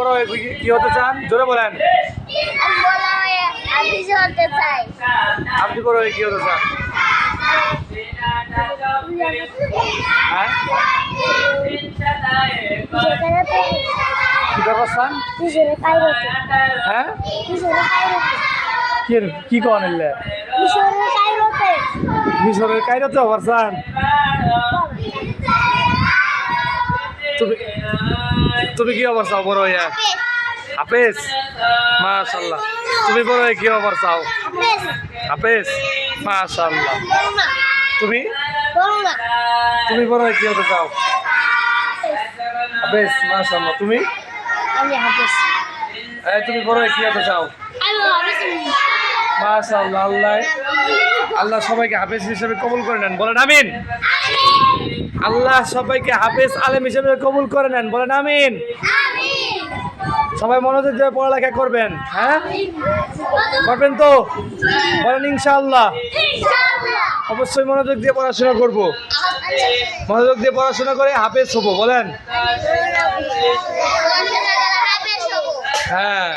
বড় হয়ে কি- হতে চান? জোরে বলেন। আপনি বড় হয়ে কি হতে চান? হ্যাঁ? কি হ্যাঁ? কন এলে? মিশরের কাইরাতে হবার চান তুমি তুমি কি অবস্থা বড় হইয়া? হাফেজ মাশাল্লাহ তুমি বড় হয়ে কি অবর চাও? হাফেজ মাশাল্লাহ তুমি? তুমি বড় হয়ে কি হতে চাও? হাফেজ মাশাল্লাহ তুমি? তুমি বড় হয়ে কি হতে চাও? মাশাল্লাহ আল্লাহ। আল্লাহ সবাইকে হাফেজ হিসেবে কবুল করে নেন। বলেন আমিন। আল্লাহ সবাইকে হাফেজ আলেম হিসেবে কবুল করে নেন। বলেন আমিন। সবাই মনোযোগ দিয়ে পড়ালেখা করবেন হ্যাঁ? করবেন তো? বলেন ইনশাআল্লাহ। অবশ্যই মনোযোগ দিয়ে পড়াশোনা করব। মনোযোগ দিয়ে পড়াশোনা করে হাফেজ হব বলেন। হ্যাঁ।